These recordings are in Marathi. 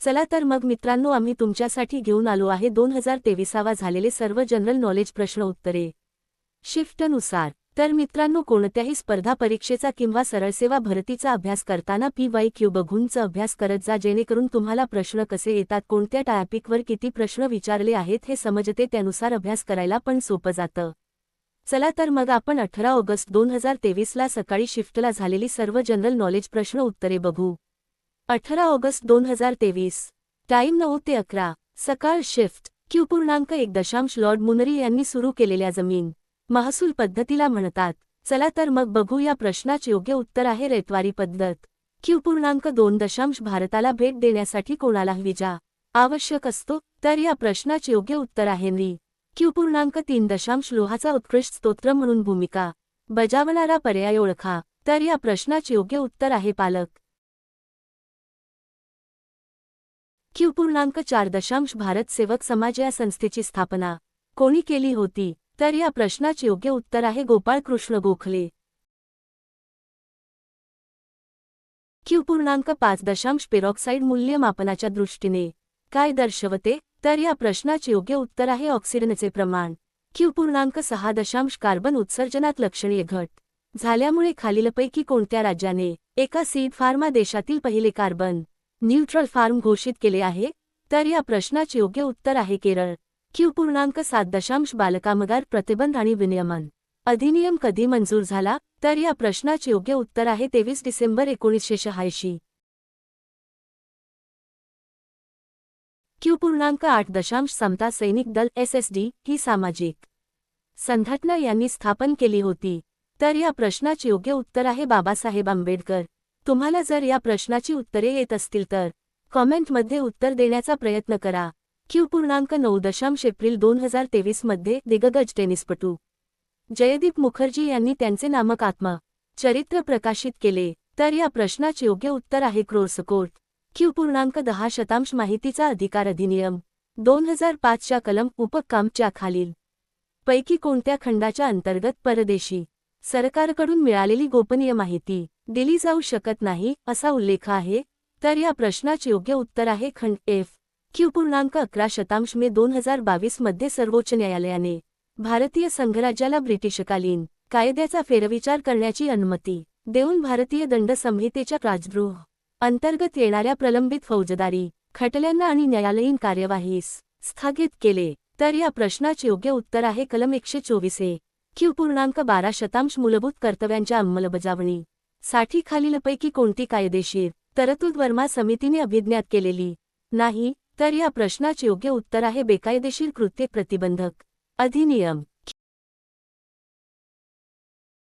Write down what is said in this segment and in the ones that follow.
चला तर मग मित्रांनो आम्ही तुमच्यासाठी घेऊन आलो आहे दोन हजार तेविसावा झालेले सर्व जनरल नॉलेज प्रश्न उत्तरे. शिफ्टनुसार तर मित्रांनो कोणत्याही स्पर्धा परीक्षेचा किंवा सरळसेवा भरतीचा अभ्यास करताना पी वाय क्यू बघूनचा अभ्यास करत जा जेणेकरून तुम्हाला प्रश्न कसे येतात कोणत्या टॉपिकवर किती प्रश्न विचारले आहेत हे समजते त्यानुसार अभ्यास करायला पण सोपं जातं. चला तर मग आपण अठरा ऑगस्ट दोन हजार तेवीसला सकाळी शिफ्टला झालेली सर्व जनरल नॉलेज प्रश्न उत्तरे बघू. अठरा ऑगस्ट दोन हजार तेवीस. टाईम नऊ ते अकरा. सकाळ शिफ्ट. क्यू पूर्णांक एक दशांश लॉर्ड मुनरी यांनी सुरू केलेल्या जमीन. महसूल पद्धतीला म्हणतात चला तर मग बघू या प्रश्नाचे योग्य उत्तर आहे रेतवारी पद्धत. क्यू पूर्णांक दोन दशांश भारताला भेट देण्यासाठी कोणाला विजा आवश्यक असतो तर या प्रश्नाचे योग्य उत्तर आहे नी. क्यू पूर्णांक तीन दशांश लोहाचा उत्कृष्ट स्तोत्र म्हणून भूमिका बजावणारा पर्याय ओळखा. तर या प्रश्नाचे योग्य उत्तर आहे पालक. क्यू पूर्णांक चार दशांश भारत सेवक समाज या संस्थेची स्थापना कोणी केली होती? तर या प्रश्नाचे योग्य उत्तर आहे गोपाळकृष्ण गोखले. क्यू पूर्णांक पाच दशांश पेरॉक्साईड मूल्यमापनाच्या दृष्टीने. काय दर्शवते? तर या प्रश्नाचे योग्य उत्तर आहे ऑक्सिजनचे प्रमाण. क्यू पूर्णांक सहा दशांश कार्बन उत्सर्जनात लक्षणीय घट. झाल्यामुळे खालीलपैकी कोणत्या राज्याने एका सीड फार्मा देशातील पहिले कार्बन न्यूट्रल फार्म घोषित केले आहे तर या प्रश्नाचे योग्य उत्तर आहे केरळ. क्यू पूर्णांक सात दशांश बालकामगार प्रतिबंध आणि विनियमन. अधिनियम कधी मंजूर झाला तर या प्रश्नाचे योग्य उत्तर आहे तेवीस डिसेंबर एकोणीसशे शहाऐंशी. क्यू पूर्णांक आठ दशांश समता सैनिक दल एसएसडी ही सामाजिक संघटना यांनी स्थापन केली होती तर या प्रश्नाचे योग्य उत्तर आहे बाबासाहेब आंबेडकर. तुम्हाला जर या प्रश्नाची उत्तरे येत असतील तर कॉमेंटमध्ये उत्तर देण्याचा प्रयत्न करा. क्यू पूर्णांक नऊ दशांश एप्रिल दोन हजार तेवीसमध्ये दिग्गज टेनिसपटू जयदीप मुखर्जी यांनी त्यांचे नामक आत्मा चरित्र प्रकाशित केले. तर या प्रश्नाचे योग्य उत्तर आहे क्रोर्सकोर्ट क्यू पूर्णांक दहा शतांश माहितीचा अधिकार अधिनियम दोन हजार पाचच्या कलम उपकामच्या खालील. पैकी कोणत्या खंडाच्या अंतर्गत परदेशी सरकारकडून मिळालेली गोपनीय माहिती? दिली जाऊ शकत नाही असा उल्लेख आहे. तर या प्रश्नाचे योग्य उत्तर आहे खंड एफ. क्यू. पूर्णांक अकरा शतांश मे दोन हजार बावीसमध्ये सर्वोच्च न्यायालयाने. भारतीय संघराज्याला ब्रिटिशकालीन कायद्याचा फेरविचार करण्याची अनुमती देऊन भारतीय दंड संहितेच्या राजद्रोह अंतर्गत येणाऱ्या प्रलंबित फौजदारी खटल्यांना आणि न्यायालयीन कार्यवाहीस स्थगित केले. तर या प्रश्नाचे योग्य उत्तर आहे कलम एकशे चोवीस ए. क्यू. पूर्णांक बारा शतांश मूलभूत कर्तव्यांच्या अंमलबजावणी. साठी खालीलपैकी कोणती कायदेशीर तरतूद वर्मा समितीने अभिज्ञात केलेली? नाही तर या प्रश्नाचे योग्य उत्तर आहे बेकायदेशीर कृत्ये प्रतिबंधक अधिनियम.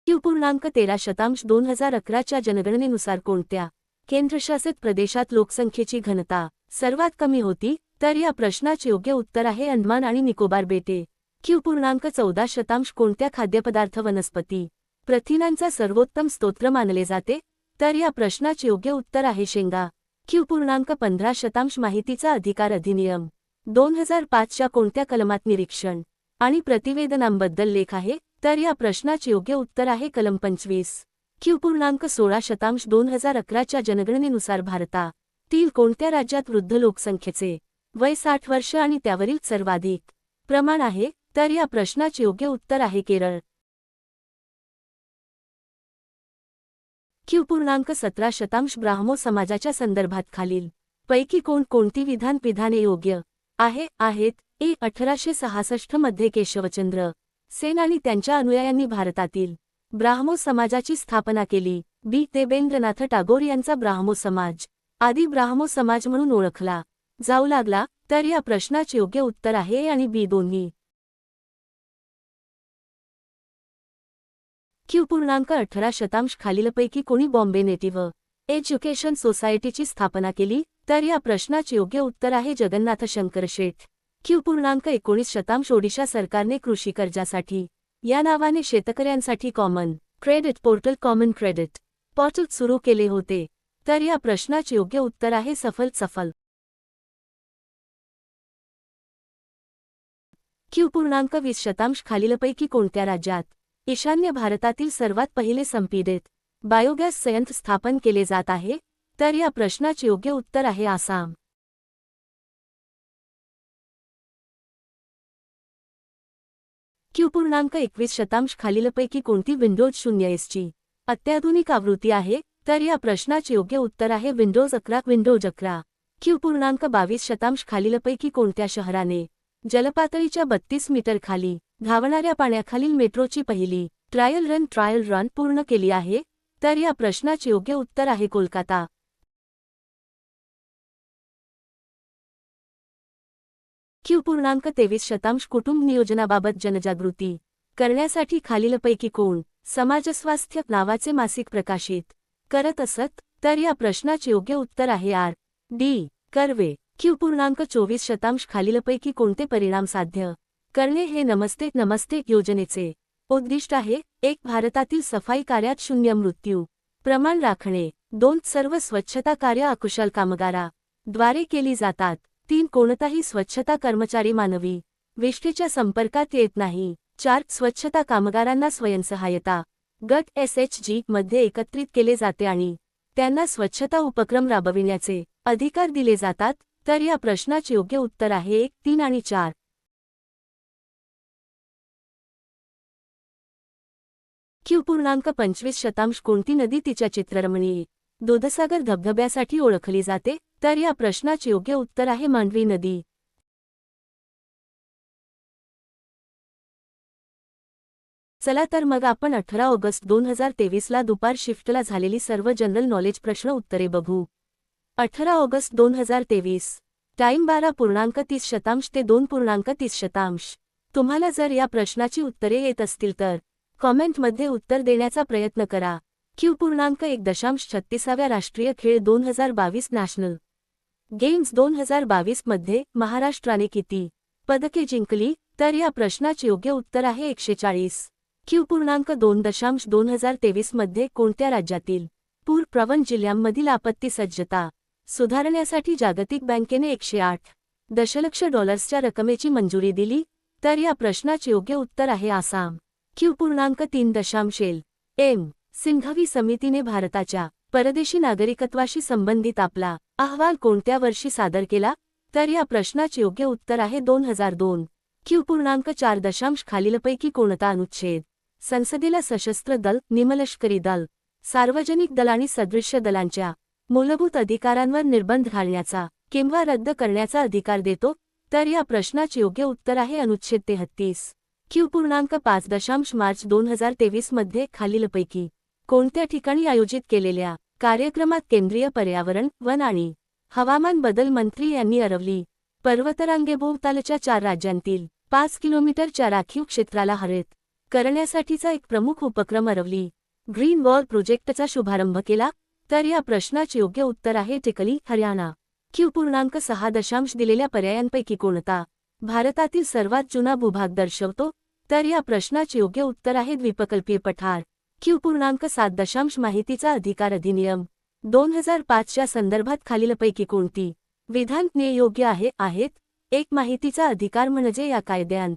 क्यू पूर्णांक तेरा शतांश दोन हजार अकराच्या जनगणनेनुसार कोणत्या केंद्रशासित प्रदेशात लोकसंख्येची घनता सर्वात कमी होती? तर या प्रश्नाचे योग्य उत्तर आहे अंदमान आणि निकोबार बेटे. क्यू पूर्णांक चौदा शतांश कोणत्या खाद्यपदार्थ वनस्पती प्रथिनांचा सर्वोत्तम स्तोत्र मानले जाते तर या प्रश्नाचे योग्य उत्तर आहे शेंगा. क्यू पूर्णांक पंधरा शतांश माहितीचा अधिकार अधिनियम. दोन हजार पाचच्या कोणत्या कलमात निरीक्षण आणि प्रतिवेदनांबद्दल लेख आहे तर या प्रश्नाचे योग्य उत्तर आहे कलम पंचवीस. क्यू पूर्णांक सोळा शतांश दोन हजार अकराच्या जनगणनेनुसार भारतातील कोणत्या राज्यात वृद्ध लोकसंख्येचे वय साठ वर्ष आणि त्यावरील सर्वाधिक प्रमाण आहे तर या प्रश्नाचे योग्य उत्तर आहे केरळ. की पूर्णांक सतरा शतांश ब्राह्मो समाजाच्या संदर्भात खालील. पैकी कोण कोणती विधान विधाने योग्य आहे? आहेत. ए अठराशे सहासष्टमध्ये केशवचंद्र सेन आणि त्यांच्या अनुयायांनी भारतातील ब्राह्मो समाजाची स्थापना केली. बी देवेंद्रनाथ टागोर यांचा ब्राह्मो समाज. आदी ब्राह्मो समाज म्हणून ओळखला जाऊ लागला तर या प्रश्नाचे योग्य उत्तर आहे आणि बी दोन्ही. क्यू पूर्णांक अठरा शतांश खालीलपैकी कोणी बॉम्बे नेटिव्ह एज्युकेशन सोसायटीची स्थापना केली? तर या प्रश्नाचे योग्य उत्तर आहे जगन्नाथ शंकर शेठ. क्यू पूर्णांक एकोणीस शतांश ओडिशा सरकारने कृषी कर्जासाठी. या नावाने शेतकऱ्यांसाठी common credit portal common credit portal सुरू केले होते. तर या प्रश्नाचे योग्य उत्तर आहे सफल सफल. क्यू पूर्णांक वीस शतांश खालीलपैकी कोणत्या राज्यात? ईशान्य भारतातील सर्वात पहिले संपीडित बायोगॅस संयंत्र स्थापन केले जात आहे तर या प्रश्नाचे योग्य उत्तर आहे आसाम. क्यू पूर्णांक एकवीस शतांश खालीलपैकी कोणती विंडोज शून्य एसची अत्याधुनिक आवृत्ती आहे तर या प्रश्नाचे योग्य उत्तर आहे विंडोज अकरा विंडोज अकरा. क्यू पूर्णांक बावीस शतांश खालीलपैकी कोणत्या शहराने जलपातळीच्या बत्तीस मीटर खाली धावणाऱ्या पाण्याखालील मेट्रोची पहिली ट्रायल रन ट्रायल रन पूर्ण केली आहे तर या प्रश्नाचे योग्य उत्तर आहे कोलकाता. क्यू पूर्णांक तेवीस शतांश कुटुंब नियोजनाबाबत जनजागृती करण्यासाठी खालीलपैकी कोण समाजस्वास्थ्य नावाचे मासिक प्रकाशित करत असत तर या प्रश्नाचे योग्य उत्तर आहे आर. डी. कर्वे. क्यू पूर्णांक चोवीस शतांश खालीलपैकी कोणते परिणाम साध्य करणे हे नमस्ते नमस्ते योजनेचे उद्दिष्ट आहे. एक भारतातील सफाई कार्यात शून्य मृत्यू प्रमाण राखणे. दोन सर्व स्वच्छता कार्य अकुशल कामगारा द्वारे केली जातात. तीन कोणताही स्वच्छता कर्मचारी मानवी वेष्टीच्या संपर्कात येत नाही. चार स्वच्छता कामगारांना स्वयंसहायता गट एस एच जी मध्ये एकत्रित केले जाते आणि त्यांना स्वच्छता उपक्रम राबविण्याचे अधिकार दिले जातात. तर या प्रश्नाचे योग्य उत्तर आहे एक तीन आणि चार. क्यू पूर्णांक पंचवीस शतांश कोणती नदी तिच्या चित्ररमणीय दूधसागर धबधब्यासाठी ओळखली जाते? तर या प्रश्नाचे योग्य उत्तर आहे मांडवी नदी. चला तर मग आपण अठरा ऑगस्ट दोन हजार तेवीसला दुपार शिफ्टला झालेली सर्व जनरल नॉलेज प्रश्न उत्तरे बघू. अठरा ऑगस्ट दोन हजार तेवीस. टाईम बारा पूर्णांक तीस शतांश ते दोन पूर्णांक तीस शतांश. तुम्हाला जर या प्रश्नाची उत्तरे येत असतील तर कॉमेंटमध्ये उत्तर देण्याचा प्रयत्न करा. क्यू पूर्णांक एक दशांश छत्तीसाव्या राष्ट्रीय खेळ दोन हजार बावीस नॅशनल गेम्स दोन हजार बावीसमध्ये महाराष्ट्राने किती पदके जिंकली? तर या प्रश्नाचे योग्य उत्तर आहे एकशे चाळीस. क्यू पूर्णांक दोन दशांश दोन हजार तेवीसमध्ये कोणत्या राज्यातील पूर प्रवण जिल्ह्यांमधील आपत्ती सज्जता सुधारण्यासाठी जागतिक बँकेने एकशे आठ दशलक्ष डॉलर्सच्या रकमेची मंजुरी दिली? तर या प्रश्नाचे योग्य उत्तर आहे आसाम. क्यू पूर्णांक तीन दशांशेल. एम. सिंघवी समितीने भारताच्या परदेशी नागरिकत्वाशी संबंधित आपला अहवाल कोणत्या वर्षी सादर केला? तर या प्रश्नाचे योग्य उत्तर आहे दोन हजार दोन. क्यू पूर्णांक चार दशांश खालीलपैकी कोणता अनुच्छेद? संसदेला सशस्त्र दल निमलष्करी दल सार्वजनिक दल आणि सदृश्य दलांच्या मूलभूत अधिकारांवर निर्बंध घालण्याचा किंवा रद्द करण्याचा अधिकार देतो? तर या प्रश्नाचे योग्य उत्तर आहे अनुच्छेद तेहत्तीस. क्यू पूर्णांक पाच दशांश मार्च दोन हजार तेवीसमध्ये खालीलपैकी कोणत्या ठिकाणी आयोजित केलेल्या कार्यक्रमात केंद्रीय पर्यावरण वन आणि हवामान बदल मंत्री यांनी अरवली पर्वतरांगेभोवतालच्या चार राज्यांतील पाच किलोमीटरच्या राखीव क्षेत्राला हरित करण्यासाठीचा एक प्रमुख उपक्रम अरवली. ग्रीन वॉल प्रोजेक्टचा शुभारंभ केला तर या प्रश्नाचे योग्य उत्तर आहे टिकली हरियाणा. क्यू पूर्णांक सहा दशांश दिलेल्या पर्यायांपैकी कोणता? भारतातील सर्वात जुना भूभाग दर्शवतो तर या प्रश्नाचे योग्य उत्तर आहे द्विपकल्पीय पठार. क्यू पूर्णांक सात दशांश माहितीचा अधिकार अधिनियम. दोन हजार पाचच्या संदर्भात खालीलपैकी कोणती विधान योग्य आहे आहेत? एक माहितीचा अधिकार म्हणजे या कायद्यांत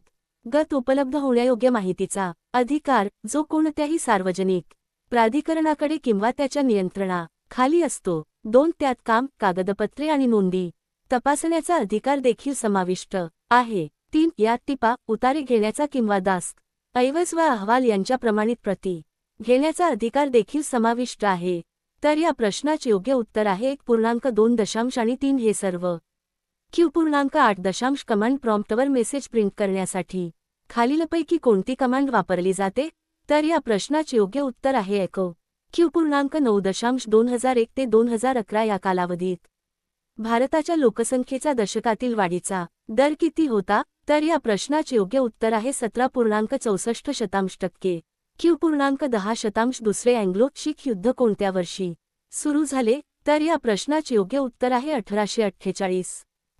गत उपलब्ध होण्यायोग्य माहितीचा अधिकार जो कोणत्याही सार्वजनिक प्राधिकरणाकडे किंवा त्याच्या नियंत्रणा खाली असतो. दोन त्यात काम कागदपत्रे आणि नोंदी. तपासण्याचा अधिकार देखील समाविष्ट आहे. तीन यात टिपा उतारे घेण्याचा किंवा दास्त ऐवज व अहवाल यांच्या प्रमाणित प्रती घेण्याचा अधिकार देखील समाविष्ट आहे. तर या प्रश्नाचे योग्य उत्तर आहे एक पूर्णांक दोन दशांश आणि तीन हे सर्व. क्यू पूर्णांक आठ दशांश कमांड प्रॉम्प्टवर मेसेज प्रिंट करण्यासाठी. खालीलपैकी कोणती कमांड वापरली जाते? तर या प्रश्नाचे योग्य उत्तर आहे एको. क्यू पूर्णांक नऊ दशांश दोन हजार एक ते दोन हजार अकरा या कालावधीत. भारताच्या लोकसंख्येचा दशकातील वाढीचा दर किती होता? तर या प्रश्नाचे योग्य उत्तर आहे सतरा पूर्णांक चौसष्ट शतांश टक्के. क्यू पूर्णांक दहा शतांश दुसरे अँग्लो शीख युद्ध कोणत्या वर्षी सुरू झाले? तर या प्रश्नाचे योग्य उत्तर आहे अठराशे अठ्ठेचाळीस.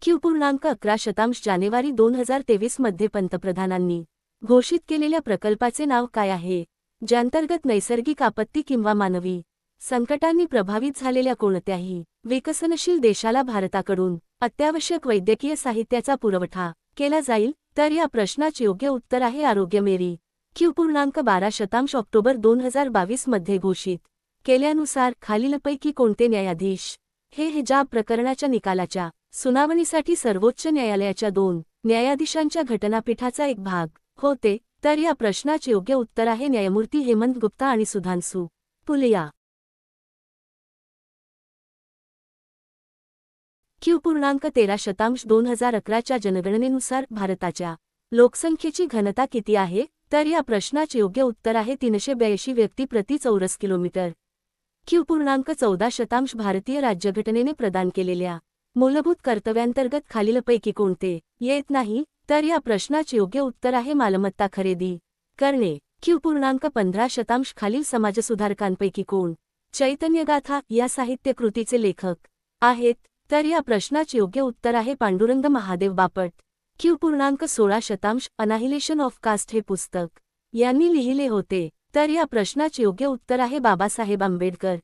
क्यू पूर्णांक अकरा शतांश जानेवारी दोन हजार तेवीसमध्ये पंतप्रधानांनी घोषित केलेल्या प्रकल्पाचे नाव काय आहे? ज्यांतर्गत नैसर्गिक आपत्ती किंवा मानवी संकटांनी प्रभावित झालेल्या कोणत्याही विकसनशील देशाला भारताकडून अत्यावश्यक वैद्यकीय साहित्याचा पुरवठा केला जाईल तर या प्रश्नाचे योग्य उत्तर आहे आरोग्य मेरी. क्यू पूर्णांक बारा शतांश ऑक्टोबर दोन हजार बावीसमध्ये घोषित केल्यानुसार खालीलपैकी कोणते न्यायाधीश? हे हिजाब प्रकरणाच्या निकालाच्या सुनावणीसाठी सर्वोच्च न्यायालयाच्या दोन न्यायाधीशांच्या घटनापीठाचा एक भाग होते तर या प्रश्नाचे योग्य उत्तर आहे न्यायमूर्ती हेमंत गुप्ता आणि सुधांसू पुलिया. क्यू पूर्णांक तेरा शतांश दोन हजार अकराच्या जनगणनेनुसार भारताच्या लोकसंख्येची घनता किती आहे? तर या प्रश्नाचे योग्य उत्तर आहे तीनशे ब्याऐंशी व्यक्ती प्रति चौरस किलोमीटर. क्यू पूर्णांक चौदा शतांश भारतीय राज्यघटनेने प्रदान केलेल्या मूलभूत कर्तव्यांतर्गत खालीलपैकी कोणते? येत नाही. तर या प्रश्नाचे योग्य उत्तर आहे मालमत्ता खरेदी करणे. क्यू पूर्णांक पंधरा शतांश खालील समाजसुधारकांपैकी कोण? चैतन्यगाथा या साहित्यकृतीचे लेखक आहेत. तर या प्रश्नाचे योग्य उत्तर आहे पांडुरंग महादेव बापट. क्यू पूर्णांक सोळा शतांश अनाहिलेशन ऑफ कास्ट हे पुस्तक. यांनी लिहिले होते. तर या प्रश्नाचे योग्य उत्तर आहे बाबासाहेब आंबेडकर.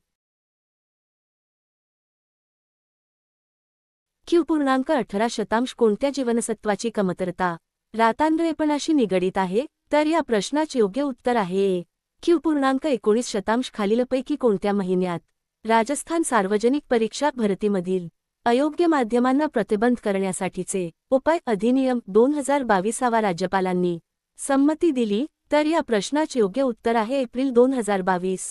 क्यू पूर्णांक अठरा शतांश कोणत्या जीवनसत्वाची कमतरता? रातांद्रेपणाशी निगडीत आहे. तर या प्रश्नाचे योग्य उत्तर आहे ए. क्यू पूर्णांक एकोणीस शतांश खालीलपैकी कोणत्या महिन्यात? राजस्थान सार्वजनिक परीक्षा भरतीमधील अयोग्य माध्यमांना प्रतिबंध करण्यासाठीचे उपाय अधिनियम दोन हजार बावीसावा राज्यपालांनी संमती दिली तर या प्रश्नाचे योग्य उत्तर आहे एप्रिल दोन हजार बावीस.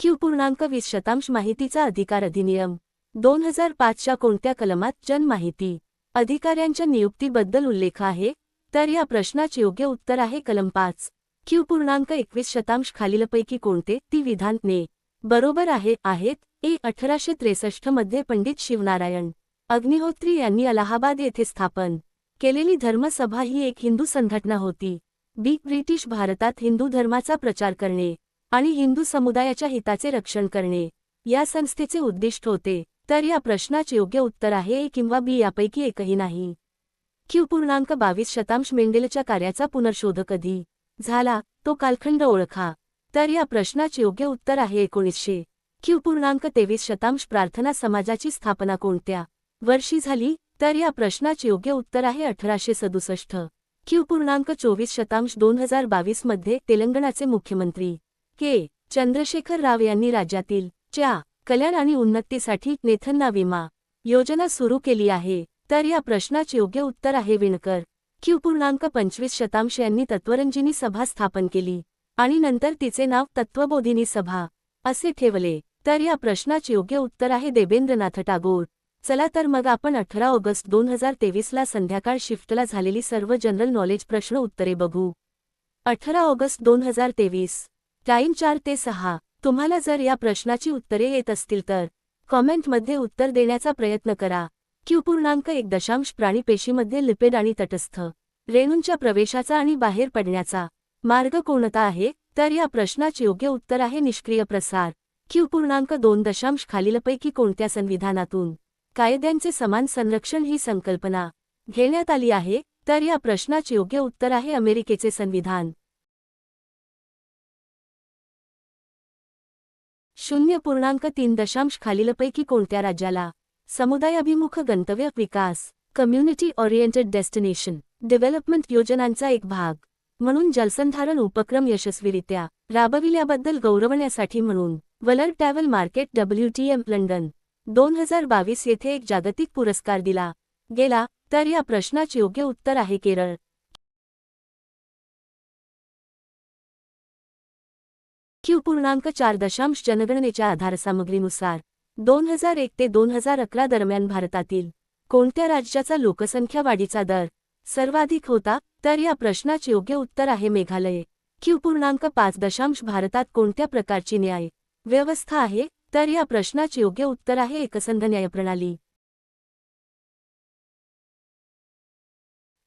क्यू पूर्णांक वीस शतांश माहितीचा अधिकार अधिनियम दोन हजार पाचच्या कोणत्या कलमात जनमाहिती अधिकाऱ्यांच्या नियुक्तीबद्दल उल्लेख आहे तर या प्रश्नाचे योग्य उत्तर आहे कलम पाच. क्यू पूर्णांक एकवीस शतांश खालीलपैकी कोणते? ती विधान ने बरोबर आहे आहेत. ए अठराशे त्रेसष्टमध्ये पंडित शिवनारायण अग्निहोत्री यांनी अलाहाबाद येथे स्थापन केलेली धर्मसभा ही एक हिंदू संघटना होती. बी ब्रिटिश भारतात हिंदू धर्माचा प्रचार करणे आणि हिंदू समुदायाच्या हिताचे रक्षण करणे या संस्थेचे उद्दिष्ट होते. तर या प्रश्नाचे योग्य उत्तर आहे ए किंवा बी यापैकी एकही नाही. क्यू पूर्णांक बावीस शतांश मेंडेलच्या कार्याचा पुनर्शोध कधी झाला? तो कालखंड ओळखा. तर या प्रश्नाचे योग्य उत्तर आहे एकोणीसशे क्यू पूर्णांक तेवीस शतांश प्रार्थना समाजाची स्थापना कोणत्या वर्षी झाली? तर या प्रश्नाचे योग्य उत्तर आहे अठराशे सदुसष्ट. क्यू पूर्णांक चोवीस शतांश दोन हजार बावीसमध्ये तेलंगणाचे मुख्यमंत्री के. चंद्रशेखर राव यांनी राज्यातील च्या कल्याण आणि उन्नतीसाठी नेथन्ना विमा योजना सुरू केली आहे. तर या प्रश्नाचे योग्य उत्तर आहे विणकर. क्यू पूर्णांक पंचवीस शतांश यांनी तत्वरंजिनी सभा स्थापन केली. आणि नंतर तिचे नाव तत्वबोधिनी सभा असे ठेवले. तर या प्रश्नाचे योग्य उत्तर आहे देवेंद्रनाथ टागोर. चला तर मग आपण अठरा ऑगस्ट दोन हजार तेवीसला संध्याकाळ शिफ्टला झालेली सर्व जनरल नॉलेज प्रश्न उत्तरे बघू. अठरा ऑगस्ट दोन हजार तेवीस टाईम चार ते सहा. तुम्हाला जर या प्रश्नाची उत्तरे येत असतील तर कॉमेंटमध्ये उत्तर देण्याचा प्रयत्न करा. क्यू पूर्णांक एक दशांश प्राणी पेशीमध्ये लिपिड आणि तटस्थ रेणूंच्या प्रवेशाचा आणि बाहेर पडण्याचा. मार्ग कोणता आहे? तर या प्रश्नाचे योग्य उत्तर आहे निष्क्रिय प्रसार. क्यू पूर्णांक दोन दशांश खालीलपैकी कोणत्या संविधानातून? कायद्यांचे समान संरक्षण ही संकल्पना घेण्यात आली आहे तर या प्रश्नाचे योग्य उत्तर आहे अमेरिकेचे संविधान. शून्य पूर्णांक तीन दशांश खालीलपैकी कोणत्या राज्याला? समुदायाभिमुख गंतव्य विकास कम्युनिटी ओरिएंटेड डेस्टिनेशन डेव्हलपमेंट योजनांचा एक भाग. म्हणून जलसंधारण उपक्रम यशस्वीरित्या राबविल्याबद्दल गौरवण्यासाठी म्हणून world travel market WTM London. दोन हजार बावीस येथे एक जागतिक पुरस्कार दिला गेला तर या प्रश्नाचे योग्य उत्तर आहे केरळ. क्यू पूर्णांक चार दशांश जनगणनेच्या आधारसामग्रीनुसार दोन हजार एक ते दोन हजार अकरा दरम्यान भारतातील कोणत्या राज्याचा लोकसंख्या वाढीचा दर सर्वाधिक होता तर या प्रश्नाचे योग्य उत्तर आहे मेघालय. क्यू पूर्णांक पाच दशांश भारतात कोणत्या प्रकारची न्याय व्यवस्था आहे? तर या प्रश्नाचे योग्य उत्तर आहे एकसंध न्यायप्रणाली.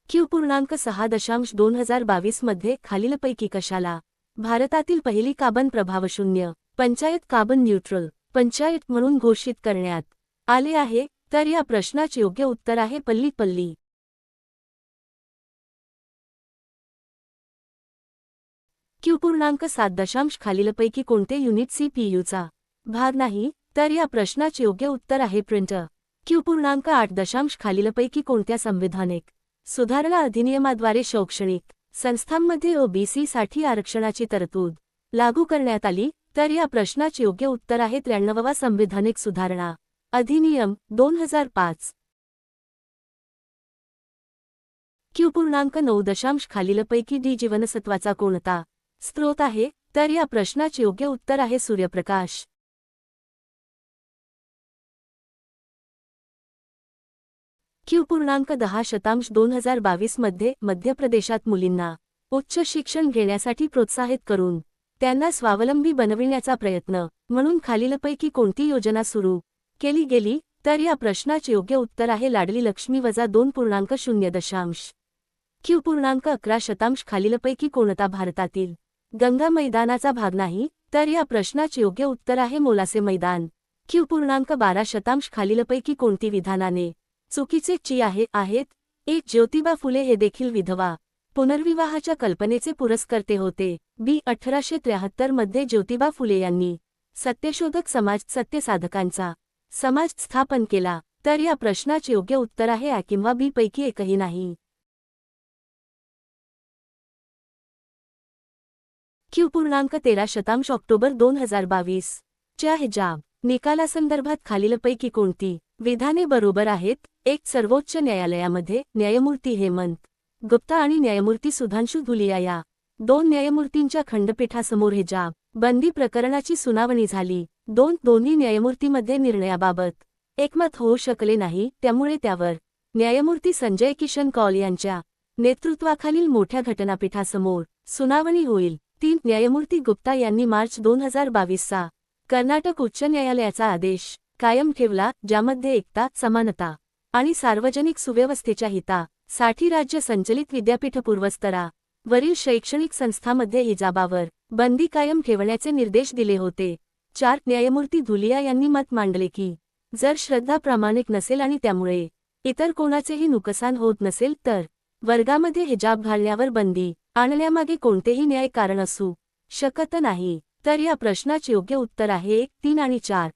क्यू पूर्णांक सहा दशांश दोन हजार बावीसमध्ये खालीलपैकी कशाला? भारतातील पहिली काबन प्रभावशून्य पंचायत काबन न्यूट्रल पंचायत म्हणून घोषित करण्यात आले आहे. तर या प्रश्नाचे योग्य उत्तर आहे पल्ली पल्ली. क्यू पूर्णांक सात दशांश खालीलपैकी कोणते युनिट सीपीयूचा भाग नाही तर या प्रश्नाचे योग्य उत्तर आहे प्रिंटर. क्यू पूर्णांक आठ दशांश खालीलपैकी कोणत्या संविधानिक सुधारणा अधिनियमाद्वारे शैक्षणिक संस्थांमध्ये ओबीसीसाठी आरक्षणाची तरतूद लागू करण्यात आली तर या प्रश्नाचे योग्य उत्तर आहे त्र्याण्णववा संविधानिक सुधारणा अधिनियम दोन हजार पाच. क्यू पूर्णांक नऊ दशांश खालीलपैकी डी जीवनसत्वाचा कोणता स्त्रोत आहे तर या प्रश्नाचे योग्य उत्तर आहे सूर्यप्रकाश. क्यू पूर्णांक दहा शतांश दोन हजार बावीसमध्ये मध्य प्रदेशात मुलींना उच्च शिक्षण घेण्यासाठी प्रोत्साहित करून त्यांना स्वावलंबी बनविण्याचा प्रयत्न म्हणून खालीलपैकी कोणती योजना सुरू केली गेली तर या प्रश्नाचे योग्य उत्तर आहे लाडली लक्ष्मी वजा दोन पूर्णांक शून्य दशांश. क्यू पूर्णांक अकरा शतांश खालीलपैकी कोणता भारतातील गंगा मैदानाचा भाग नाही तर या प्रश्नाचे योग्य उत्तर आहे मोलासे मैदान. क्यू पूर्णांक बारा शतांश खालीलपैकी कोणती विधानाने चुकीचे ची आहे आहेत? एक ज्योतिबा फुले हे देखील विधवा. पुनर्विवाहाच्या कल्पनेचे पुरस्कर्ते होते. बी. अठराशे त्र्याहत्तरमध्ये ज्योतिबा फुले यांनी सत्यशोधक समाज सत्यसाधकांचा समाज स्थापन केला. तर या प्रश्नाचे योग्य उत्तर आहे किंवा बी पैकी एकही नाही. क्यू पूर्णांक तेरा शतांश ऑक्टोबर दोन हजार बावीस. च्या हिजाब निकालासंदर्भात खालीलपैकी कोणती विधाने बरोबर आहेत? एक सर्वोच्च न्यायालयामध्ये न्यायमूर्ती हेमंत गुप्ता आणि न्यायमूर्ती सुधांशु धुलिया या. दोन न्यायमूर्तींच्या खंडपीठासमोर हिजाब बंदी प्रकरणाची सुनावणी झाली. दोन दोन्ही न्यायमूर्तीमध्ये निर्णयाबाबत एकमत होऊ शकले नाही. त्यामुळे त्यावर न्यायमूर्ती संजय किशन कौल यांच्या नेतृत्वाखालील मोठ्या घटनापीठासमोर सुनावणी होईल. तीन न्यायमूर्ती गुप्ता यांनी मार्च दोन हजार बावीसचा कर्नाटक उच्च न्यायालयाचा आदेश कायम ठेवला ज्यामध्ये एकता समानता आणि सार्वजनिक सुव्यवस्थेच्या हिता साठी राज्य संचलित विद्यापीठ पूर्वस्तरा वरील शैक्षणिक संस्थामध्ये हिजाबावर बंदी कायम ठेवण्याचे निर्देश दिले होते. चार न्यायमूर्ती धुलिया यांनी मत मांडले की जर श्रद्धा प्रामाणिक नसेल आणि त्यामुळे इतर कोणाचेही नुकसान होत नसेल तर वर्गामध्ये हिजाब घालण्यावर बंदी आणण्यामागे कोणतेही न्याय कारण असू शकत नाही तर या प्रश्नाचे योग्य उत्तर आहे एक तीन आणि चार.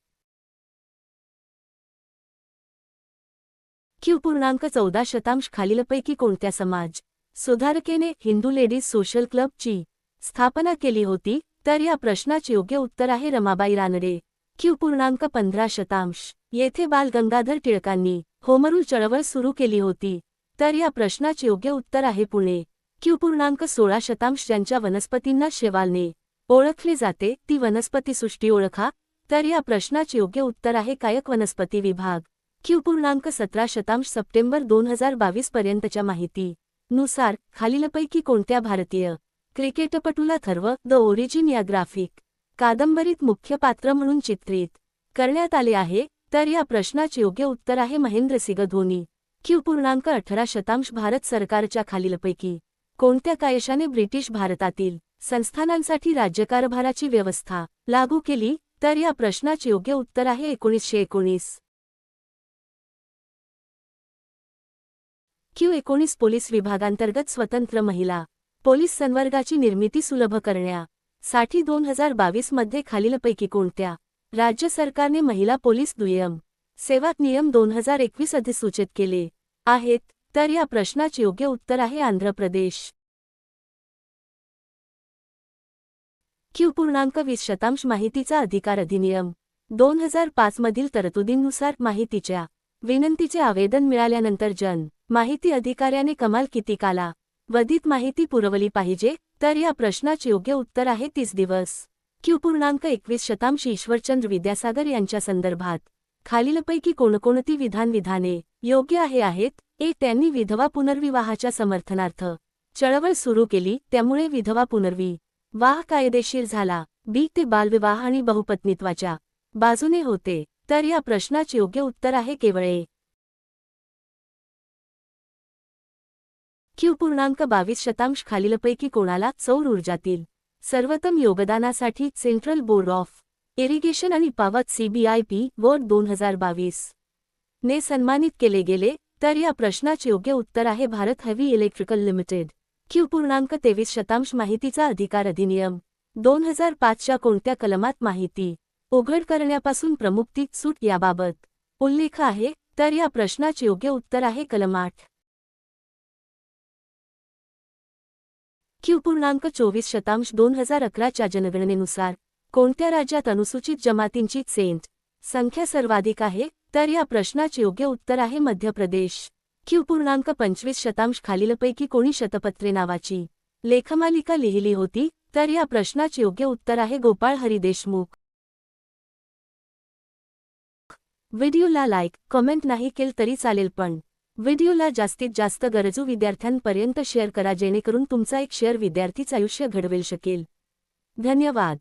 क्यू पूर्णांक चौदा शतांश खालीलपैकी कोणत्या समाज सुधारकेने हिंदू लेडीज सोशल क्लबची स्थापना केली होती? तर या प्रश्नाचे योग्य उत्तर आहे रमाबाई रानडे. क्यू पूर्णांक पंधरा शतांश. येथे बाल गंगाधर टिळकांनी होमरूल चळवळ सुरू केली होती. तर या प्रश्नाचे योग्य उत्तर आहे पुणे. क्यू पूर्णांक सोळा शतांश ज्यांच्या वनस्पतींना शेवालने ओळखले जाते ती वनस्पतीसृष्टी ओळखा. तर या प्रश्नाचे योग्य उत्तर आहे कायक वनस्पती विभाग. क्यू पूर्णांक सतरा शतांश सप्टेंबर दोन हजार बावीस पर्यंतच्या माहिती नुसार खालीलपैकी कोणत्या भारतीय क्रिकेटपटूला थर्व द ओरिजिन या ग्राफिक कादंबरीत मुख्य पात्र म्हणून चित्रित करण्यात आले आहे. तर या प्रश्नाचे योग्य उत्तर आहे महेंद्रसिंग धोनी. क्यू पूर्णांक अठरा शतांश भारत सरकारच्या खालीलपैकी कोणत्या कायशाने ब्रिटिश भारतातील संस्थानांसाठी राज्यकारभाराची व्यवस्था लागू केली तर या प्रश्नाचे योग्य उत्तर आहे एकोणीसशे एकोणीस. क्यू एकोणीस पोलीस विभागांतर्गत स्वतंत्र महिला पोलीस संवर्गाची निर्मिती सुलभ करण्या साठी दोन हजार बावीसमध्ये खालीलपैकी कोणत्या राज्य सरकारने महिला पोलीस दुय्यम सेवात नियम दोन हजार एकवीस अधिसूचित केले आहेत? तर या प्रश्नाचे योग्य उत्तर आहे आंध्र प्रदेश. क्यू पूर्णांक वीस शतांश माहितीचा अधिकार अधिनियम. दोन हजार पाचमधील तरतुदींनुसार माहितीच्या विनंतीचे आवेदन मिळाल्यानंतर जन माहिती अधिकाऱ्याने कमाल किती काला वधित माहिती पुरवली पाहिजे तर या प्रश्नाचे योग्य उत्तर आहे तीस दिवस. क्यू पूर्णांक एकवीस शतांश ईश्वरचंद्र विद्यासागर यांच्या संदर्भात खालीलपैकी कोणकोणती विधान विधाने योग्य आहे आहेत? ए त्यांनी विधवा पुनर्विवाहाच्या समर्थनार्थ चळवळ सुरू केली त्यामुळे विधवा पुनर्वी वाह कायदेशीर झाला. बी ते बालविवाह आणि बहुपत्नीत्वाच्या बाजूने होते. तर या प्रश्नाचे योग्य उत्तर आहे केवळ ए. क्यू पूर्णांक बावीस शतांश खालीलपैकी कोणाला? सौर ऊर्जातील सर्वोत्तम योगदानासाठी सेंट्रल बोर्ड ऑफ इरिगेशन आणि पावत सीबीआयपी वर्ड दोन हजार बावीस ने सन्मानित केले गेले. तर या प्रश्नाचे योग्य उत्तर आहे Bharat heavy electrical limited. Q पूर्णांक तेवीस शतांश माहितीचा अधिकार अधिनियम. दोन हजार पाचच्या कोणत्या कलमात माहिती? उघड करण्यापासून प्रमुक्तीत सूट याबाबत. उल्लेख आहे तर या प्रश्नाचे योग्य उत्तर आहे कलम आठ. क्यू पूर्णांक चोवीस शतांश दोन हजार अकराच्या जनगणनेनुसार कोणत्या राज्यात अनुसूचित जमातींची सेंट संख्या सर्वाधिक आहे? तर या प्रश्नाचे योग्य उत्तर आहे मध्य प्रदेश. क्यू पूर्णांक पंचवीस शतांश खालीलपैकी कोणी शतपत्रे नावाची लेखमालिका लिहिली होती तर या प्रश्नाचे योग्य उत्तर आहे गोपाळ हरी देशमुख. व्हिडिओला लाईक कमेंट नाही केल तरी चालेल पण व्हिडिओला जास्तीत जास्त गरजू विद्यार्थ्यांपर्यंत शेअर करा जेणेकरून तुमचा एक शेअर विद्यार्थीच आयुष्य घडवेल शकेल. धन्यवाद.